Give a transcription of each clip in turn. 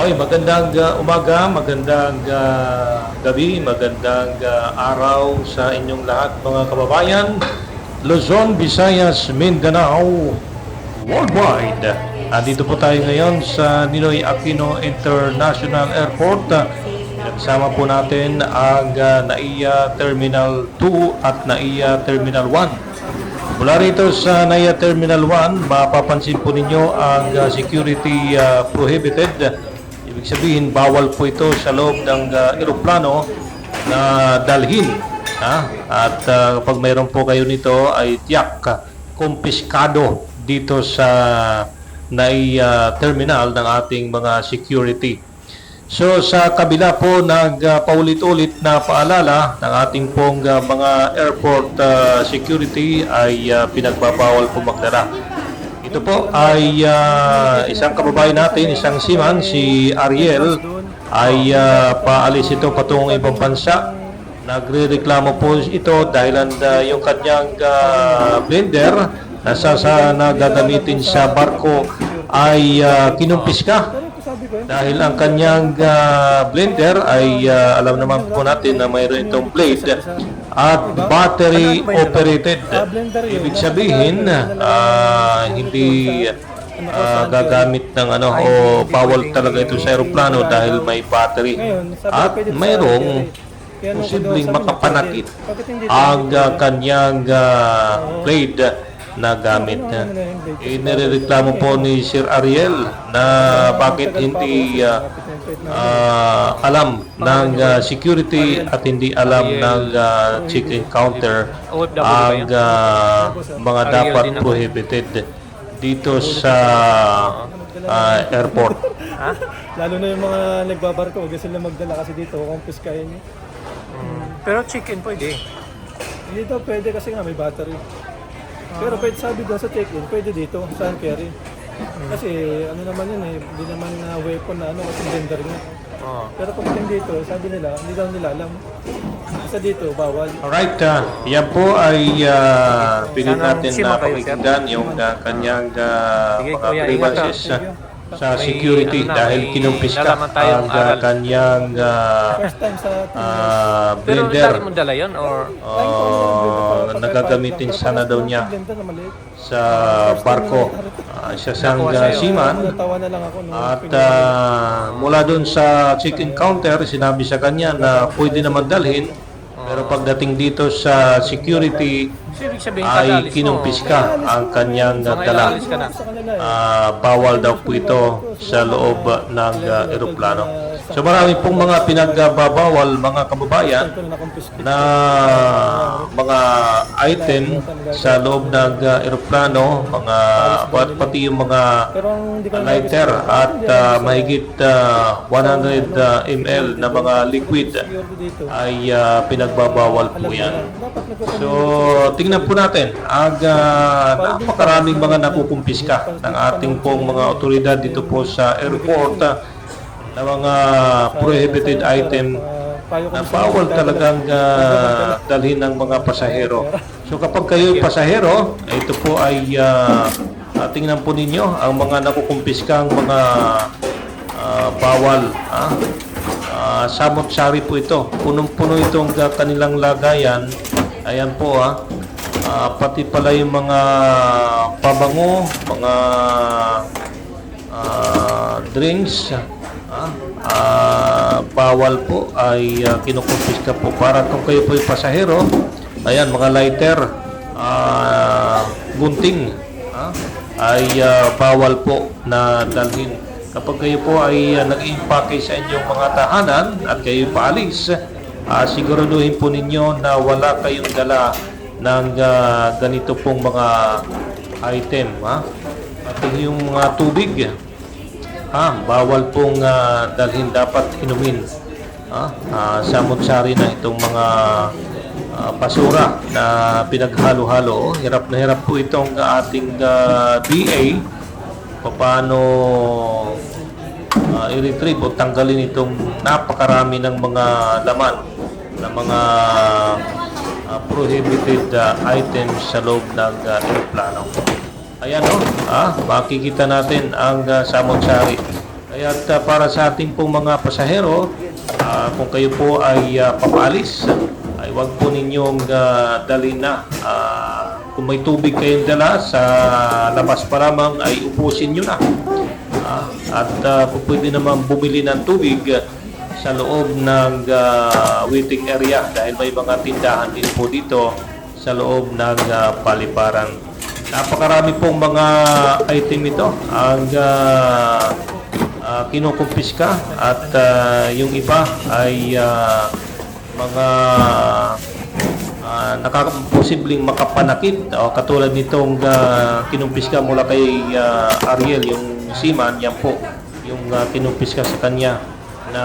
Okay, magandang uh, umaga, magandang uh, gabi, magandang uh, araw sa inyong lahat mga kababayan. Luzon, Visayas, Mindanao, worldwide. Andito po tayo ngayon sa Ninoy Aquino International Airport. Kasama po natin ang uh, NAIA Terminal 2 at NAIA Terminal 1. Mula rito sa NAIA Terminal 1, mapapansin po ninyo ang uh, security uh, prohibited. Ibig sabihin, bawal po ito sa loob ng uh, eroplano na dalhin. Ha? At uh, kapag mayroon po kayo nito ay tiyak, uh, kumpiskado dito sa NAIA terminal ng ating mga security. So sa kabila po nagpaulit-ulit na paalala ng ating pong uh, mga airport uh, security ay uh, pinagbabawal po magdala. Ito po ay uh, isang kababayan natin, isang seaman, si Ariel, ay uh, paalis ito patungong ibang bansa. Nagre-reklamo po ito dahil uh, yung kanyang uh, blender na sa, sa na gagamitin sa barko ay uh, kinumpis ka. Dahil ang kanyang ah, blender ay ah, alam naman po natin na mayroon itong blade at battery operated. Ibig sabihin, ah, hindi ah, gagamit ng ano o bawal talaga ito sa aeroplano dahil may battery. At mayroong posibleng makapanakit ang ah, kanyang ah, blade na gamit. niya. Eh, po ni Sir Ariel na bakit hindi ah, ah, alam ng ah, security at hindi alam ng ah, check-in counter ang ah, mga dapat prohibited dito sa ah, airport. Lalo na yung mga nagbabarko, huwag sila magdala kasi dito, kumpiskahin nyo. Pero chicken pwede. Hindi daw pwede kasi nga may battery. Pero pwede sabi doon sa check-in, pwede dito, sa carry. Kasi ano naman yun eh, hindi naman na weapon na ano kasi gender niya. Oo. Pero pagdating dito, sabi nila, hindi daw nila alam. Sa dito, bawal. Alright, ah, yan po ay uh, pilit Sana natin na kayo, sir. pakikinggan yung ah, kanyang ah, Sige, mga kuya, grievances ingat, ah, sa May, security ano na, dahil may kinumpis ka nalaman tayong ang aral. kanyang ah, First time sa ah, Pero blender. mo dala yun or Oh, nagagamitin sana daw niya sa barko. Ah, siya siyang sa'yo. seaman at ah, mula doon sa chicken counter, sinabi sa kanya na pwede naman dalhin. Pero pagdating dito sa security, so, ibig sabihin ay kagalis mo. kinumpis ka ang kanyang So, dala. ngayon alis ka na. sa kanila eh. Ah, bawal daw po ito sa loob ng ah, eroplano. So marami pong mga pinagbabawal mga kababayan na mga item sa loob ng uh, eroplano, mga at pati yung mga lighter at uh, mahigit uh, 100 uh, ml na mga liquid ay uh, pinagbabawal po yan. So, tingnan po natin, ang uh, napakaraming mga nakukumpiska ng ating pong mga otoridad dito po sa airport uh, na mga prohibited item na bawal talagang ah, dalhin ng mga pasahero. So kapag kayo pasahero, ito po ay ah, tingnan po ninyo ang mga nakukumpiskang mga ah, bawal. Ah, Ah, samot-sari po ito. Punong-puno itong kanilang lagayan. Ayan po ah. Ah, pati pala yung mga pabango, mga ah, drinks, ah, ah, bawal po ay uh, kinukumpiska po para kung kayo po ay pasahero ayan mga lighter ah, gunting ah, ay ah, bawal po na dalhin kapag kayo po ay uh, nag-impake sa inyong mga tahanan at kayo paalis ah, siguraduhin po ninyo na wala kayong dala ng ah, ganito pong mga item ha? pati yung mga tubig Ah, bawal pong ah, dalhin dapat inumin. Ah, ah, samot-sari na itong mga ah, basura na pinaghalo-halo. Hirap na hirap po itong ating ah, DA paano ah, i-retrieve o tanggalin itong napakarami ng mga laman ng mga ah, prohibited ah, items sa loob ng ah, aeroplano. Ayan o, ah, makikita natin ang uh, samot-sari. Kaya Kaya para sa ating pong mga pasahero, ah, kung kayo po ay ah, papaalis, ay wag po ninyong ah, dalhin na. Ah, kung may tubig kayong dala sa labas pa lamang ay ubusin nyo na. Ah, at ah, kung pwede naman bumili ng tubig ah, sa loob ng ah, waiting area dahil may mga tindahan din po dito sa loob ng ah, paliparan. Napakarami pong mga item ito ang uh, kinukumpiska at ah, yung iba ay ah, mga uh, nakaposibleng makapanakit o katulad nitong uh, kinumpiska mula kay ah, Ariel yung seaman yan po yung uh, kinumpiska sa kanya na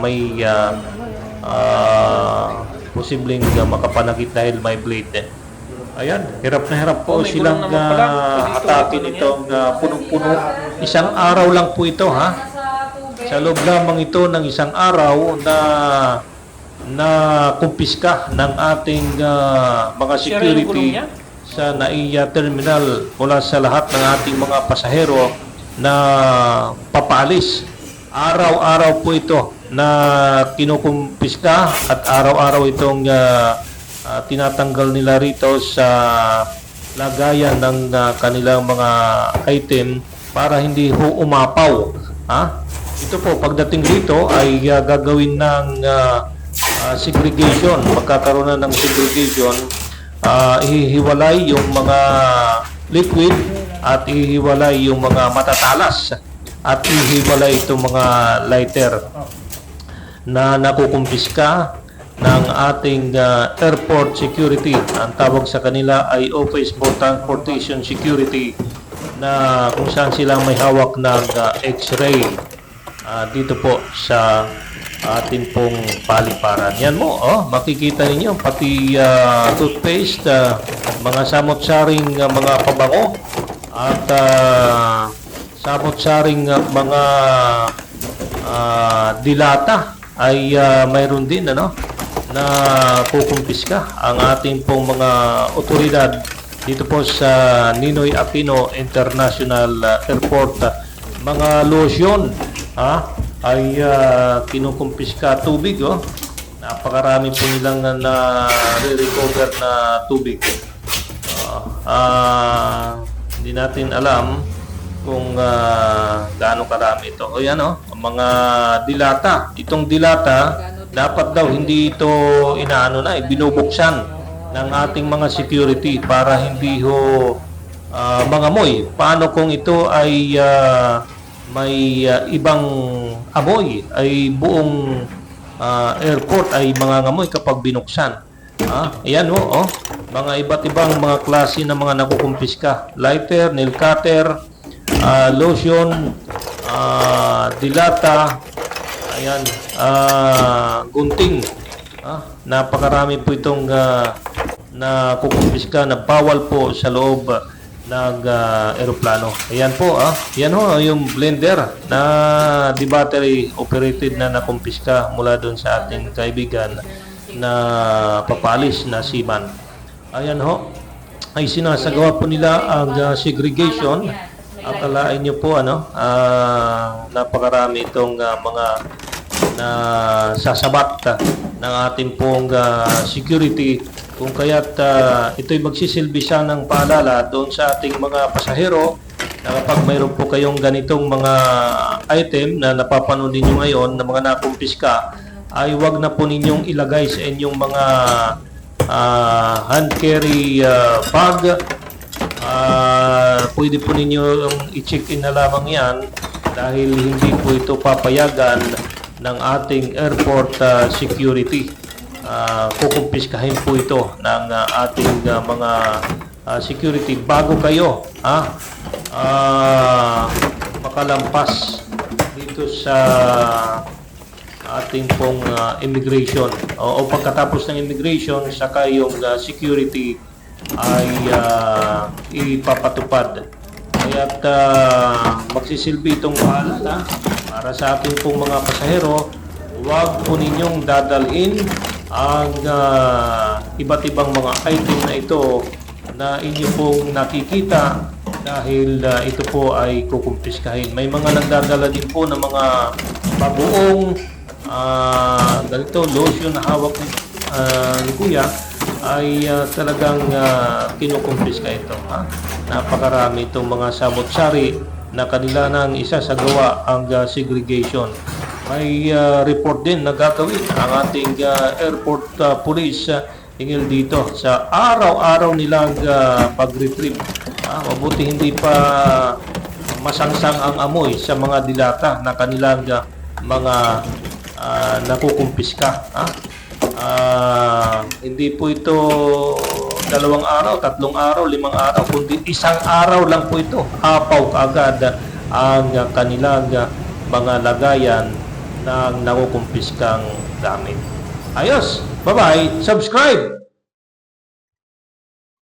may ah, ah, posibleng ah, makapanakit dahil may blade ayan hirap na hirap po Oh, silang gulong naman pala. ah, Pwede ito, hatakin gulong itong ah, punong-puno isang araw lang po ito ha sa loob lamang ito ng isang araw na na kumpiska ng ating ah, mga security sa NAIA terminal mula sa lahat ng ating mga pasahero na papaalis. Araw-araw po ito na kinukumpiska at araw-araw itong ah, ah, tinatanggal nila rito sa lagayan ng ah, kanilang mga item para hindi ho umapaw. Ha? Ito po, pagdating dito ay ah, gagawin ng ah, ah, segregation. Magkakaroon na ng segregation. Ah, ihihiwalay yung mga liquid at ihihiwalay yung mga matatalas at ihihiwalay itong mga lighter na nakukumpiska ng ating ah, airport security. Ang tawag sa kanila ay Office for Transportation Security na kung saan sila may hawak ng ah, x-ray Ah, dito po sa ating pong paliparan. Yan mo, oh, makikita ninyo pati ah, toothpaste, ah, mga samot-saring ah, mga pabango at ah, samot-saring ah, mga ah, dilata ay ah, mayroon din ano na kukumpiska ang ating pong mga otoridad dito po sa Ninoy Aquino International ah, Airport ah, mga lotion ha ay ah, kinukumpiska tubig oh napakarami po nilang na, na recover na tubig Ah, ah, hindi natin alam kung ah, gaano karami ito. O yan oh, mga dilata. Itong dilata, dapat daw hindi ito inaano na, eh, binubuksan ng ating mga security para hindi ho ah, mangamoy. Paano kung ito ay ah, may ah, ibang amoy, ay buong ah, airport ay mangangamoy kapag binuksan. Ah, ayan oh, oh. Mga iba't ibang mga klase ng mga nakukumpiska. Lighter, nail cutter, ah, lotion, ah, dilata, ayan, ah, gunting. Ah, napakarami po itong ah, na kukumpiska na bawal po sa loob ng ah, eroplano. Ayan po, ah. Yan ho, yung blender na di battery operated na nakumpiska mula doon sa ating kaibigan na papalis na seaman. Ayan ho, ay sinasagawa po nila ang ah, segregation. Akalain nyo po, ano, ah, napakarami itong ah, mga na sasabat ah, ng ating pong ah, security. Kung kaya't ah, ito'y magsisilbi siya ng paalala doon sa ating mga pasahero na kapag mayroon po kayong ganitong mga item na napapanood ninyo ngayon na mga nakumpiska ay wag na po ninyong ilagay sa inyong mga ah, hand carry ah, bag. Ah, pwede po ninyo i-check in na lamang yan dahil hindi po ito papayagan ng ating airport ah, security. Ah, kukumpiskahin po ito ng ah, ating ah, mga ah, security bago kayo ha, ah, makalampas dito sa ating pong ah, immigration o, o pagkatapos ng immigration saka yung ah, security ay ah, ipapatupad. Kaya't uh, magsisilbi itong paalala para sa ating pong mga pasahero, huwag po ninyong dadalhin ang ah, iba't ibang mga item na ito na inyo pong nakikita dahil ah, ito po ay kukumpiskahin. May mga nagdadala din po ng mga bagoong ah, ganito, lotion na hawak ni, ah, ni Kuya ay ah, talagang uh, kinukumpiska ito. Ha? Napakarami itong mga samot-sari na kanila nang isa sa gawa ang ah, segregation. May ah, report din na gagawin ang ating ah, airport ah, police ah, hingil dito sa araw-araw nilang ah, pag-retrieve. Ah, mabuti hindi pa masangsang ang amoy sa mga dilata na kanilang ah, mga ah, nakukumpiska. Ah, hindi po ito dalawang araw, tatlong araw, limang araw, kundi isang araw lang po ito. Apaw kaagad ang kanilang mga lagayan ng nakukumpiskang gamit. Ayos! Bye-bye! Subscribe!